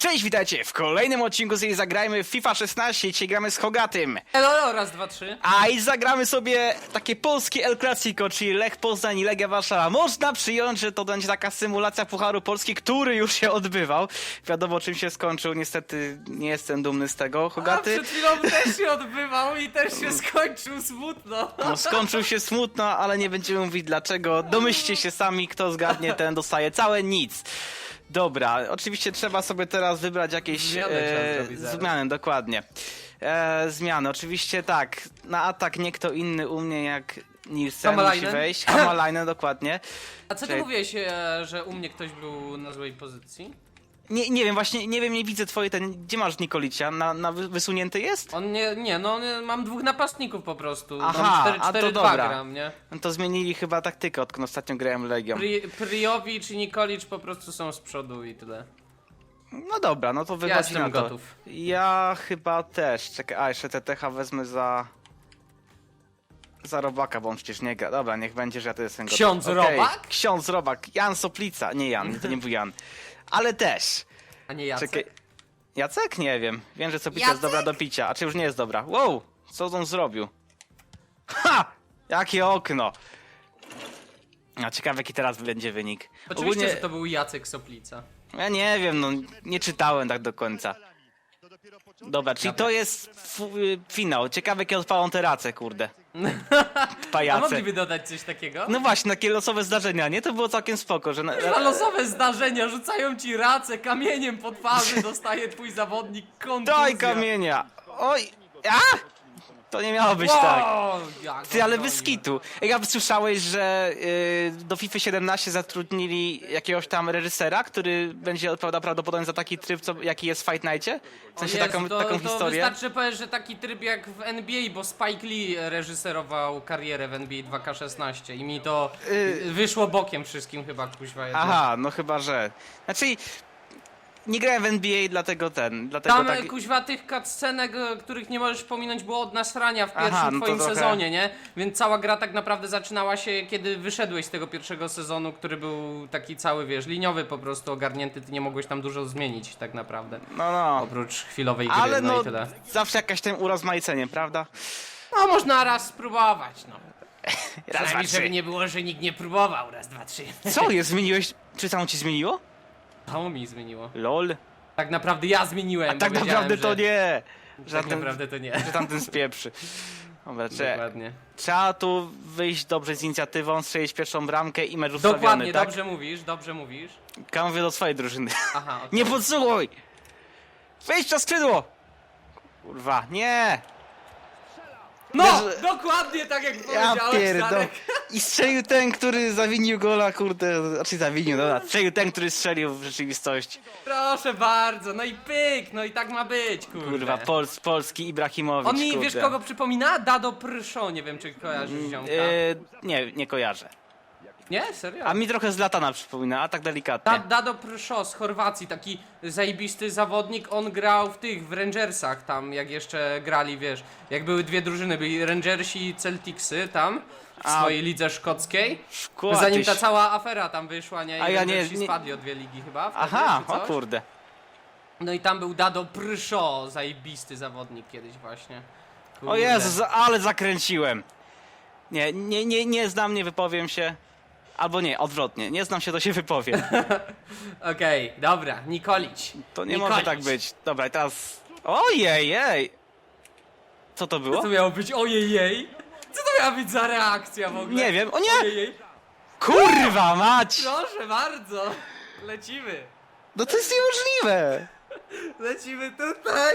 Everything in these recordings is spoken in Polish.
Cześć, witajcie w kolejnym odcinku z Zagrajmy w FIFA 16. Dzisiaj gramy z Hogatym. Elo, raz, dwa, trzy. A i zagramy sobie takie polskie El Clasico, czyli Lech Poznań i Legia Warszawa. Można przyjąć, że to będzie taka symulacja Pucharu Polski, który już się odbywał. Wiadomo czym się skończył, niestety nie jestem dumny z tego. A Hogaty przed chwilą też się odbywał i też się skończył smutno. no, skończył się smutno, ale nie będziemy mówić dlaczego. Domyślcie się sami, kto zgadnie, ten dostaje całe nic. Dobra, oczywiście trzeba sobie teraz wybrać jakieś Zmianę trzeba zrobić zaraz. zmiany, dokładnie. E, zmiany, oczywiście tak. Na atak nie kto inny u mnie jak Nielsen musi wejść. Hamalainen, dokładnie. A co ty Czekaj. mówiłeś, e, że u mnie ktoś był na złej pozycji? Nie, nie wiem, właśnie nie wiem, nie widzę twojej ten. Gdzie masz Nikolicia? Na, na wy- wysunięty jest? On nie, nie, no nie, mam dwóch napastników po prostu. Aha, mam 4, a to 4 dobra. 2 gram, nie? No to zmienili chyba taktykę, odkąd ostatnio grałem Legią. Pri, Priowicz i Nikolic po prostu są z przodu i tyle. No dobra, no to wychodzi jestem na to. gotów. Ja chyba też. Czekaj, a jeszcze TTH wezmę za... Za robaka, bo on przecież nie gra. Dobra, niech będzie, że ja to jestem gotów. Ksiądz Okej, Robak? Ksiądz Robak. Jan Soplica. Nie Jan, to nie był Jan. Ale też. A nie Jacek. Czekaj. Jacek? Nie wiem. Wiem, że Soplica jest Jacek? dobra do picia. A czy już nie jest dobra? Wow! Co on zrobił? Ha! Jakie okno! A ciekawe jaki teraz będzie wynik. Oczywiście, że to był Jacek Soplica. Ja nie wiem, no nie czytałem tak do końca. Dobra, czyli to jest y, finał. Ciekawe kiedy odpalą te race, kurde. A Pajace. mogliby dodać coś takiego? No właśnie, takie losowe zdarzenia, nie? To było całkiem spoko, że... Na, losowe zdarzenia, rzucają ci racę kamieniem po twarzy, dostaje twój zawodnik kontuzja. Daj kamienia! Oj! A! To nie miało być tak. Wow, jak Ty, ale bez kitu. Ej, a słyszałeś, że y, do FIFA 17 zatrudnili jakiegoś tam reżysera, który będzie odpowiadał prawdopodobnie za taki tryb, co, jaki jest w Fight Nightie? W sensie Jezu, taką, to, taką to historię. wystarczy, że powiesz, że taki tryb jak w NBA, bo Spike Lee reżyserował karierę w NBA 2K16 i mi to Y- wyszło bokiem wszystkim chyba, kuźwa. jednak. Aha, no chyba, że. Znaczy, nie grałem w NBA, dlatego ten, dlatego Tam tak... kuźwa tych cutscenek, e, których nie możesz pominąć, było od nasrania w pierwszym Aha, no to twoim trochę- sezonie, nie? Więc cała gra tak naprawdę zaczynała się, kiedy wyszedłeś z tego pierwszego sezonu, który był taki cały, wiesz, liniowy po prostu ogarnięty, ty nie mogłeś tam dużo zmienić tak naprawdę. No, no. Oprócz chwilowej gry, Ale no, no, i tyle. zawsze jakaś ten urozmaicenie, prawda? No można raz spróbować, no. Raz, dwa, Przynajmniej, żeby trzy. nie było, że nikt nie próbował. Raz, dwa, trzy. Co jest, zmieniłeś? Czy samo ci zmieniło? To mi zmieniło. LOL. Tak naprawdę ja zmieniłem. A bo tak wiedziałem, naprawdę to że... nie. Tak Żaden, naprawdę to nie. że tamten spieprzy. Dobra, cze- Dokładnie. trzeba tu wyjść dobrze z inicjatywą, strzelić pierwszą bramkę i mecz ustawiony, Dokładnie, tak? dobrze mówisz, dobrze mówisz. Ja mówię do swojej drużyny. Aha, okej. Nie podsłuchuj! Wyjść na skrzydło! Kurwa, nie! No! Dokładnie tak jak Ja powiedziałeś, pierdol. Darek. I strzelił ten, który zawinił gola, kurde. Znaczy zawinił, dobra. Strzelił ten, który strzelił w rzeczywistości. Proszę bardzo, no i pyk, no i tak ma być, kurde. Kurwa, Pols, polski Ibrahimowicz, On mi, kurde. wiesz kogo przypomina? Dado Prszo, nie wiem czy kojarzysz ziomka. E, nie, nie kojarzę. Nie? Serio? A mi trochę z Latana przypomina, a tak delikatnie. Da, Dado Prszo z Chorwacji, taki zajebisty zawodnik, on grał w tych, w Rangersach tam, jak jeszcze grali, wiesz, jak były dwie drużyny, byli Rangersi i Celticsy tam, w A. swojej lidze szkockiej, Szkła, zanim tyś- ta cała afera tam wyszła, nie, i A ja nie- Rangersi nie- spadli o dwie ligi chyba wtedy, Aha, czy o coś? kurde. No i tam był Dado Prszo, zajebisty zawodnik kiedyś właśnie. O Kurde. Jezus, ale zakręciłem. Nie, nie, nie, nie znam, nie wypowiem się. Albo nie, odwrotnie. Nie znam się, to się wypowiem. Okej, dobra, Nikolić. To nie Nikolić. może tak być. Dobra, i teraz... Ojej, jej! Co to Co było? to miało być? Ojejej? Co to miała być za reakcja w ogóle? Nie wiem. O nie! Ojejej. Kurwa mać! Proszę bardzo. Lecimy. No to jest niemożliwe! Lecimy tutaj.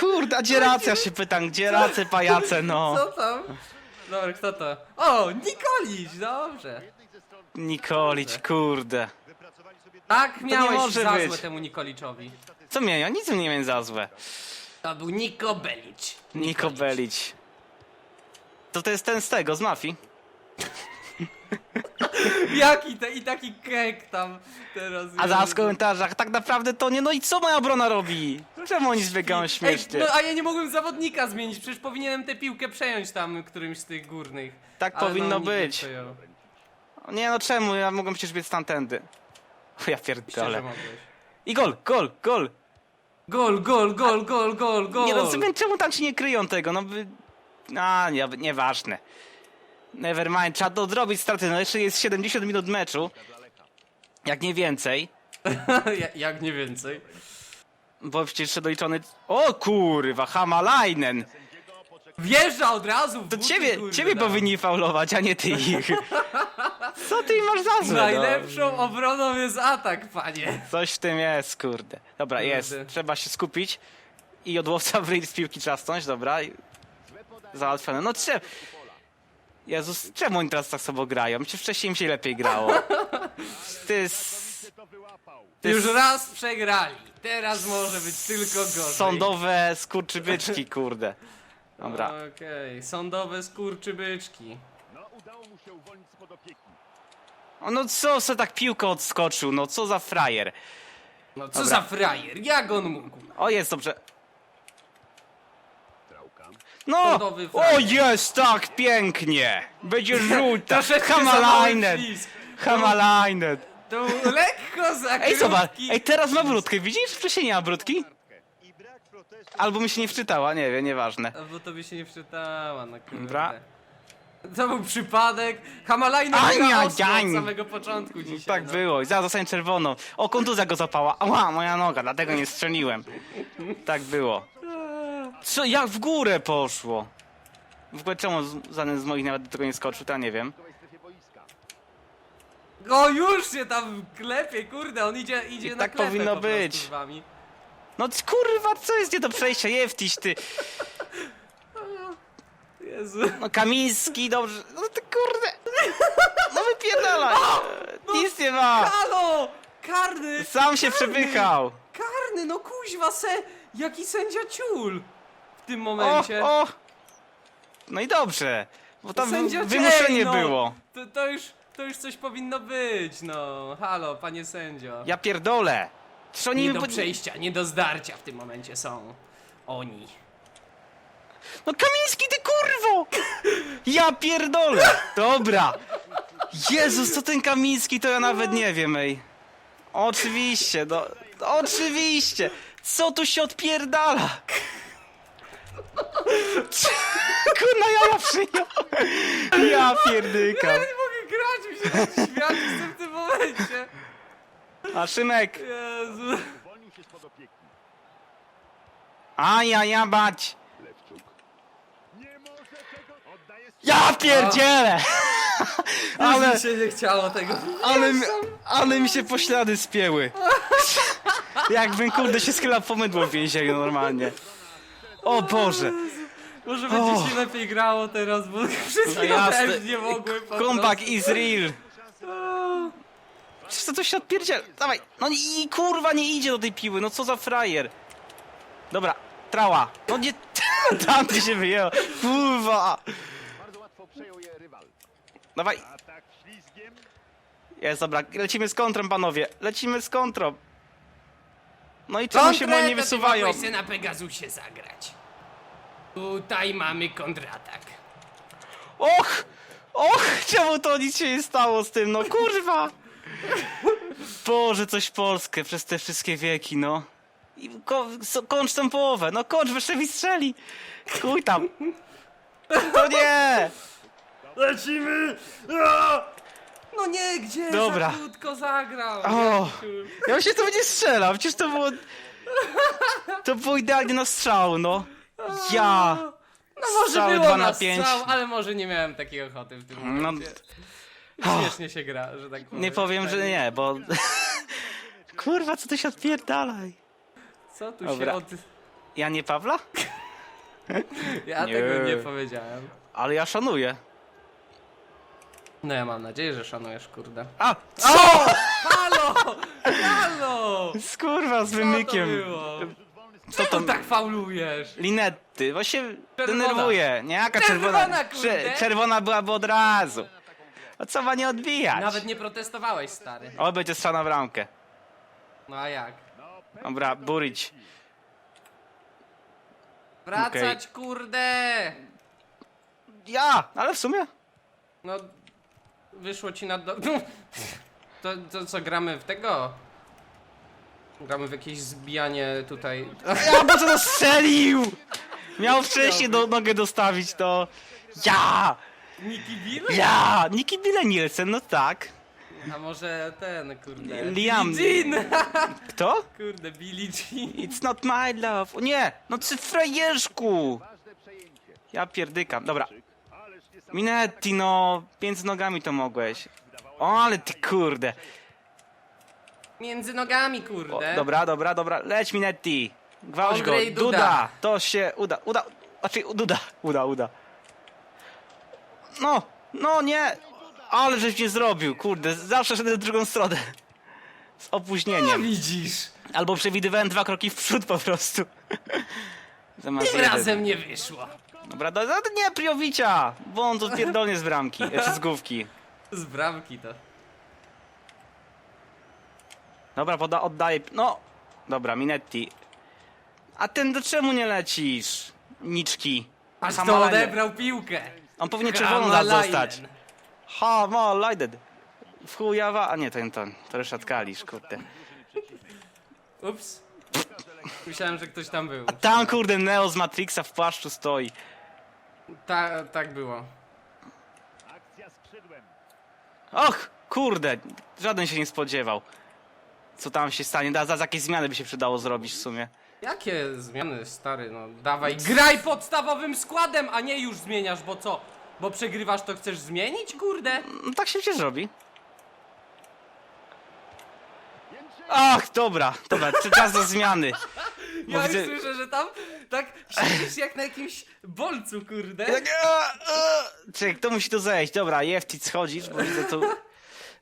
Kurde, a gdzie racja się pytam, gdzie race pajace, no. Co tam? Dobra, kto to? O, Nikolić, dobrze. Nikolić, kurde. Tak nie miałeś może za być. złe temu Nikoliczowi. Co mnie, ja nic nie miałem za złe. To był Niko Belić. Niko Belić. To to jest ten z tego, z mafii. Jaki te, i taki kek tam teraz. A zaraz w komentarzach, tak naprawdę to nie, no i co moja obrona robi? Czemu oni zbiegają Ej, śmiesznie? no a ja nie mogłem zawodnika zmienić, przecież powinienem tę piłkę przejąć tam którymś z tych górnych. Tak Ale powinno no, nikt nie być. przejął. Nie no czemu, ja mogłem przecież biec tamtędy. O ja pierdolę. I gol, gol, gol! Gol, gol, gol, gol, gol, gol. Nie rozumiem, czemu tam ci nie kryją tego, no by... A, nie, nieważne. Nevermind, trzeba to odrobić straty, no jeszcze jest 70 minut meczu. Jak nie więcej. Ja- Jak nie więcej. Bo przecież jeszcze doliczony... O kurwa, Hamalainen! Wjeżdża od razu w To buty, ciebie, kurde, ciebie powinni faulować, a nie ty ich. Co ty masz za złe, no? Najlepszą obroną jest atak, panie. Coś w tym jest, kurde. Dobra, Kurde. jest. Trzeba się skupić i odłowca w ryj z piłki trzasnąć, dobra. i- Załatwione. No trzeba... Jezus, czemu oni teraz tak sobą grają? Przecież wcześniej im się lepiej grało. Ty. Ty Już raz przegrali. Teraz może być tylko gorzej. Sądowe skurczybyczki, kurde. Dobra. Okej, sądowe skurczybyczki. No, udało mu się uwolnić spod opieki. O, No co se tak piłkę odskoczył, no co za frajer. No co Dobra. za frajer, jak on mógł? O, jest dobrze. No! O, jest tak pięknie! Będzie żółta! Troszeczkę za mały Hamalainen! ślizg. Hamalainen! To lekko za Ej, zobacz! krótki. Ej, teraz ma brudkę, widzisz? Wcześniej nie ma brudki? I brak protestu. Albo mi się nie wczytała, nie wiem, nieważne. A, Bo to by się nie wczytała, no kurde. Dobra. To był przypadek. Hamalajna Ania, ostro od Jań. samego początku dzisiaj. Tak no. było, i zaraz dostałem czerwoną. O, kontuzja go zapała. Ała, moja noga, dlatego nie strzeliłem. Tak było. Co, jak w górę poszło? W ogóle czemu z- żaden z moich nawet do tego nie skoczył, to ja nie wiem. O, już się tam klepie, kurde, on idzie, idzie I na tak klepę powinno po prostu być. z wami. No c- kurwa, co jest nie do przejścia? Jewtiś ty. Jezu. No Kamiński, dobrze. No ty kurde. No wypierdalaj. Nic nie ma. Halo! Karny! Sam się przepychał. Karny, no kuźwa se! Jaki sędzia ciul! W tym O, momencie. o. No i dobrze. Bo tam Sędzia wymuszenie cień, no. było. To, to już, to już coś powinno być, no. Halo, panie sędzio. Ja pierdolę. Oni Nie mi do przejścia, nie do zdarcia w tym momencie są. Oni. No Kamiński, ty kurwo! Ja pierdolę! Dobra. Jezus, co ten Kamiński, to ja nawet nie wiem, ej. Oczywiście, no. Oczywiście. Co tu się odpierdala? Kurna, jaja przyjął. Ja pierdykam. Ja nie mogę grać, mi się tak śmiać jestem w tym momencie. A Szymek. Jezu. A ja, ja bać. Lewczuk. Nie może tego. Oddaje Ja pierdzielę! Ale Ale, się nie chciało tego. ale, mi- ale mi się poślady spięły. Jakbym kurde się schylał po mydło w więzieniu normalnie. O Boże. Może będzie się lepiej grało teraz, bo wszystkie No jasne. też nie mogły po Comeback prostu. is real. Przecież to coś się odpierdziela. Dawaj. No i kurwa nie idzie do tej piły. No co za frajer. Dobra. Trała. No nie... Tam ty się wyjęło. Kurwa. Bardzo łatwo przejął je rywal. Dawaj. Jest, dobra. Lecimy z kontrą, panowie. Lecimy z kontrą. No i czemu się Kontrę moi nie wysuwają? se na Pegasusie zagrać. Tutaj mamy kontratak. Och! Och! Czemu to nic się nie stało z tym? No kurwa! Boże, coś Polskę przez te wszystkie wieki, no. I ko so, kończ tę połowę. No kończ, mi strzeli. Kuj tam. To nie! Lecimy! No nie, gdzie? Dobra. Za krótko zagrał. O, ja myślę, że to będzie strzelał. Przecież to było... To było idealnie na strzał, no. Ja... No może Strzały było dwa na na pięć. strzał, ale może nie miałem takiej ochoty w tym No, momencie. Śmiesznie się gra, że tak powiem. nie powiem, że nie, bo... Kurwa, co ty się odpierdalaj? Co tu Dobra. się od... Ja nie Pawla? Ja Nie. tego nie powiedziałem. Ale ja szanuję. No ja mam nadzieję, że szanujesz, kurde. A! O! Co? Halo! Halo! Skurwa z Co to wymykiem. było? Co to? Czemu tak faulujesz? Linetty, bo się Czerwona. denerwuje. Nie, jaka Czerwona, czerwona? kurde. Cze- czerwona byłaby od razu. A co ma nie odbijać? Nawet nie protestowałeś, stary. O, będzie strzał na bramkę. No a jak? Dobra, burić. Wracać, kurde! Ja, ale w sumie. No, wyszło ci na do... To, to co, gramy w tego? Gramy w jakieś zbijanie tutaj. Ja po co strzelił? Miał wcześniej do, nogę dostawić to. Ja! Niki Bill? Ja! Niki Bille Nielsen, no tak. A może ten, kurde. Liam. Billie Jean! Kto? Kurde, Billie Jean. It's not my love. O nie! No ty frajerzku! Ja pierdykam. Dobra. Minetti, no. Między nogami to mogłeś. O, ale ty kurde. Między nogami, O, kurde. dobra, dobra, dobra. Leć Minetti. Gwałć go. Andrzej Duda. Duda. To się uda. Uda. Znaczy, Duda. Uda, uda. No, no nie. Ale żeś mnie zrobił, kurde. Zawsze szedłem w drugą stronę. Z No opóźnieniem. widzisz. Albo przewidywałem dwa kroki w przód po prostu. Zamiast Tym jeden. razem nie wyszło. Dobra, no, no to nie Priowicia, bo on to pierdolnie z bramki, czy z główki. Z bramki to. Dobra, poda, oddaję, no. Dobra, Minetti. A ten do czemu nie lecisz? Niczki. Aż to odebrał piłkę. On powinien czerwoną dać Hamalainen. zostać. Ha, ma, Leiden. W chujawa, a nie, ten, ten, to Ryszard Kalisz, kurde. Ups. Myślałem, że ktoś tam był. Tam, kurde, Neo z Matrixa w płaszczu stoi. Ta, tak było. Akcja skrzydłem. Och, kurde, żaden się nie spodziewał. Co tam się stanie? Da, za jakieś zmiany by się przydało zrobić w sumie. Jakie zmiany, stary, no dawaj, graj podstawowym składem, a nie już zmieniasz, bo co? Bo przegrywasz, to chcesz zmienić, kurde? No tak się przecież robi. Ach, dobra, dobra, czas do zmiany. Bo Ja już widzę- słyszę, że tam tak siedzisz jak na jakimś bolcu, kurde. Tak, a, a. Czekaj, kto musi tu zejść? Dobra, Jeftic schodzisz, bo widzę tu...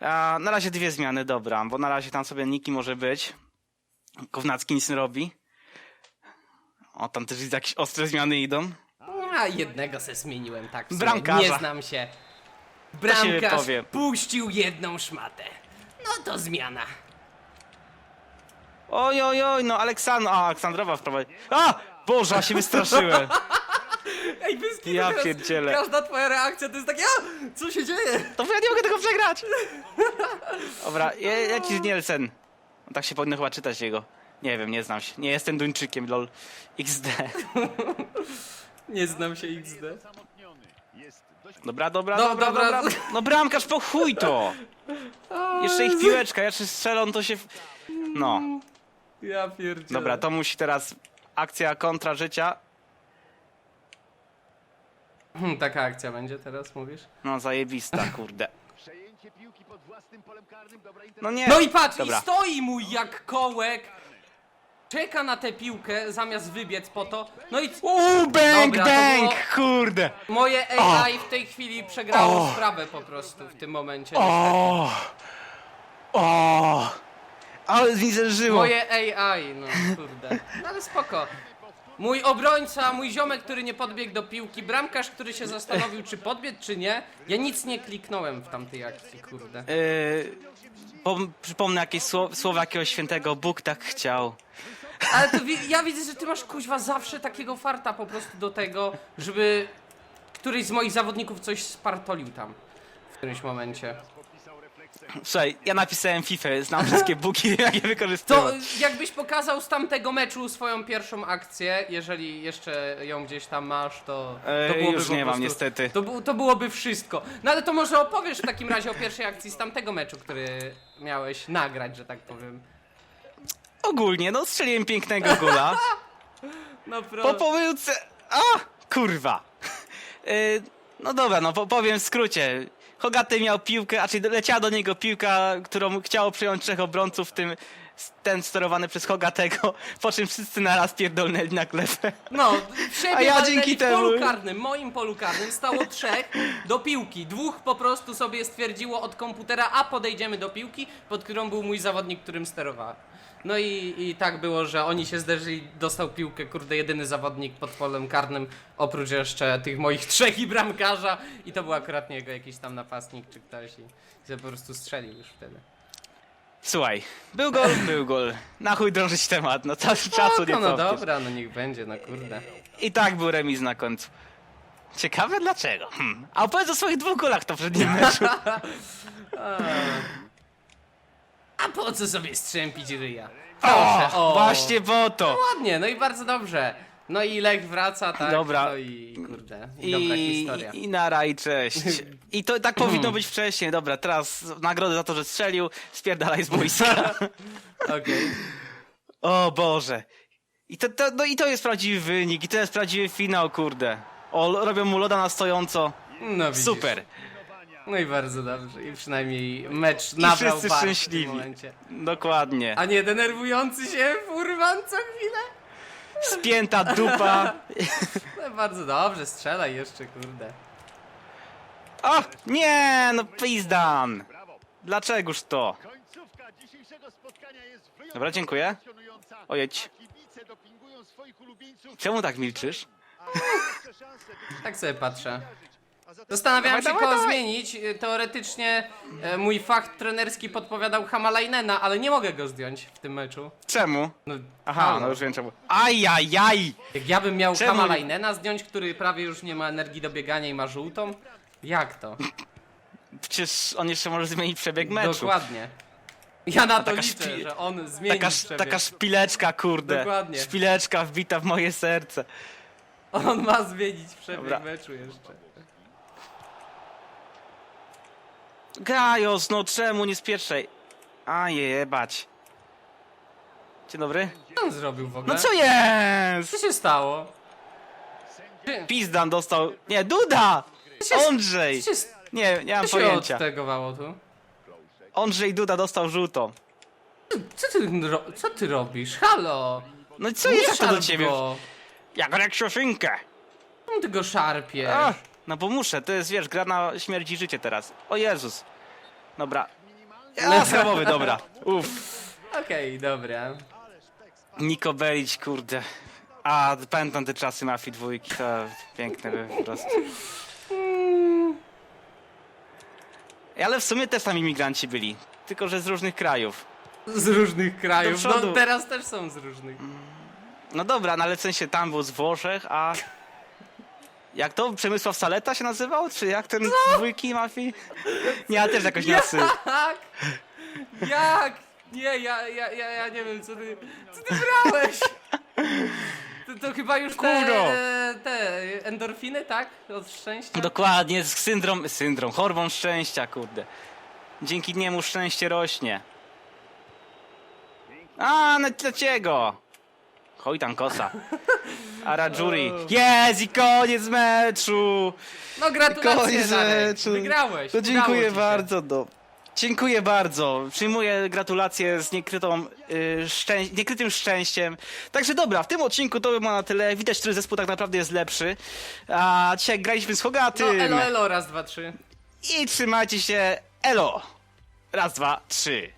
A, na razie dwie zmiany, dobra, bo na razie tam sobie Niki może być. Kownacki nic nie robi. O, tam też widzę jakieś ostre zmiany idą. A jednego se zmieniłem, tak w sumie. Bramkarza. Nie znam się. się Bramkarz puścił jedną szmatę. No to zmiana. Oj, oj, oj, no Aleksandr... A, Aleksandrowa wprowadzi... A! Boże, ja się wystraszyłem. Ej, bez kitu Ja teraz pierdzielę. Każda twoja reakcja to jest takie, a, co się dzieje? To ja nie mogę tego przegrać. Dobra, je- leci Nielsen. No, tak się powinno chyba czytać jego. Nie wiem, nie znam się. Nie jestem Duńczykiem, lol. XD. Nie znam się XD. Dość Dobra, dobra, No, dobra, dobra. dobra. No bramkarz, po chuj to! Jeszcze ich piłeczka, jeszcze strzelą to się... w- No, Ja pierdzielę. dobra, to musi teraz akcja kontra życia. Hmm, taka akcja będzie teraz, mówisz? No, zajebista, kurde. przejęcie piłki pod własnym polem karnym. Dobra No nie. No i patrz, Dobra. i stoi mój jak kołek. Czeka na tę piłkę zamiast wybiec po to. No i c- Uuu, bang, Dobra, to bang, było- kurde. moje AI w tej chwili przegrało sprawę po prostu w tym momencie. O! O! Ale mi zerżyło. Moje AI, no kurde. No ale spoko. Mój obrońca, mój ziomek, który nie podbiegł do piłki, bramkarz, który się zastanowił, czy podbiec, czy nie. Ja nic nie kliknąłem w tamtej akcji, kurde. Yy, pom- przypomnę jakieś sło- słowa jakiegoś świętego. Bóg tak chciał. Ale to wi- ja widzę, że ty masz kuźwa zawsze takiego farta po prostu do tego, żeby któryś z moich zawodników coś spartolił tam w którymś momencie. Słuchaj, ja napisałem FIFA, znam wszystkie buki, jakie To wykorzystuję. jakbyś pokazał z tamtego meczu swoją pierwszą akcję, jeżeli jeszcze ją gdzieś tam masz, to, to Ej, byłoby już po nie mam, niestety. To, bu- to byłoby wszystko. No ale to może opowiesz w takim razie o pierwszej akcji z tamtego meczu, który miałeś nagrać, że tak powiem. Ogólnie, no strzeliłem pięknego gola. No Po pro... pomyłce... A! Kurwa. Yy, no dobra, no po, powiem w skrócie. Hogaty miał piłkę, a czyli leciała do niego piłka, którą chciało przyjąć trzech obrońców, w tym ten sterowany przez Hogatego, po czym wszyscy naraz pierdolnęli na glebę. No, A ja dzięki temu- polu karnym, moim polu karnym stało trzech do piłki. Dwóch po prostu sobie stwierdziło od komputera, a podejdziemy do piłki, pod którą był mój zawodnik, którym sterowałem. No i, i tak było, że oni się zderzyli, dostał piłkę, kurde, jedyny zawodnik pod polem karnym, oprócz jeszcze tych moich trzech i bramkarza. I to był akurat nie jego jakiś tam napastnik czy ktoś i, i po prostu strzelił już wtedy. Słuchaj, był gol, był gol. Na chuj drążyć temat, no czasu, czasu nie no, no dobra, no niech będzie, no kurde. I tak był remis na końcu. Ciekawe dlaczego. Hmm. A opowiedz o swoich dwóch golach to w przednim meczu. A po co sobie strzępić ryja? Proszę, O, właśnie po to. Ładnie, no i bardzo dobrze. No i Lech wraca, tak? Dobra. No i kurde, i dobra I, historia. i nara i cześć. I to tak powinno być wcześniej. Dobra, teraz nagrodę za to, że strzelił, spierdalaj z boiska. Okej. o Boże. I to, to, no i to jest prawdziwy wynik, i to jest prawdziwy finał, kurde. O, robią mu loda na stojąco. No widzisz. Super. No i bardzo dobrze. I przynajmniej mecz I nabrał wszyscy barw w szczęśliwi. tym momencie. Dokładnie. A nie denerwujący się furman co chwilę? Spięta dupa. No bardzo dobrze, strzelaj jeszcze, kurde. O, nie, no pizdan. Brawo. Dlaczegoż to? Końcówka dzisiejszego spotkania jest wyjątkowo Dobra, dziękuję. Ojedź. A kibice dopingują swoich ulubieńców. Czemu tak milczysz? A jeszcze szanse, by Tak sobie patrzę. Zastanawiałem się, dawaj, kogo dawaj. zmienić. E, Teoretycznie e, mój fach trenerski podpowiadał Hamalajnena, ale nie mogę go zdjąć w tym meczu. Czemu? No, Aha, no już wiem czemu. Ajajaj! Jak ja bym miał Czemu? Hamalajnena zdjąć, który prawie już nie ma energii do biegania i ma żółtą? Jak to? Przecież on jeszcze może zmienić przebieg meczu. Dokładnie. Ja na to taka liczę, szpi- że on zmieni Taka, przebieg. taka szpileczka, kurde. Dokładnie. Szpileczka wbita w moje serce. On ma zmienić przebieg Dobra. meczu jeszcze. Gajos, no czemu nie spieszaj? A jebać. Dzień dobry. Co on zrobił w ogóle? No co jest? Co się stało? Pizdan dostał... Nie, Duda! Co się, co Nie, nie mam co się pojęcia. odtegowało tu? Ondrzej Duda dostał żółtą. Co ty, ro, co ty robisz? Halo! No i co jest to do szarp ciebie? Go. Jak reksiosynkę. Czemu ty go szarpiesz? No bo muszę, to jest, wiesz, gra na śmierć i życie teraz. O Jezus. Dobra. Ja, schabowy, dobra. Uff. Okej, dobra. Niko Belić, kurde. A, pamiętam te czasy Mafii dwójki, to piękne były po prostu. Ale w sumie też tam imigranci byli, tylko że z różnych krajów. Z różnych krajów. Do No teraz też są z różnych. No dobra, no ale w sensie tam był z Włoszech, a... Jak to? Przemysław Saleta się nazywał? Czy jak ten z dwójki Mafii? Nie, ale też jakoś nie nasy... Jak? Jak? Nie, ja, ja, ja, ja nie wiem, co ty, co ty brałeś? To, to chyba już te, Kuro. e, te endorfiny, tak? Od szczęścia? Dokładnie, syndrom, syndrom, hormon szczęścia, kurde. Dzięki niemu szczęście rośnie. A, no dlaczego? Choj tam kosa. Arajuri. Jest i koniec meczu! No gratulacje, Koniec Darek. meczu. Wygrałeś. To udało dziękuję się. bardzo. No. Dziękuję bardzo. Przyjmuję gratulacje z niekrytą, y, szczę niekrytym szczęściem. Także dobra, w tym odcinku to by było na tyle. Widać, który zespół tak naprawdę jest lepszy. A dzisiaj graliśmy z No Hogatym. elo, elo, raz, dwa, trzy. I trzymajcie się. Elo. Raz, dwa, trzy.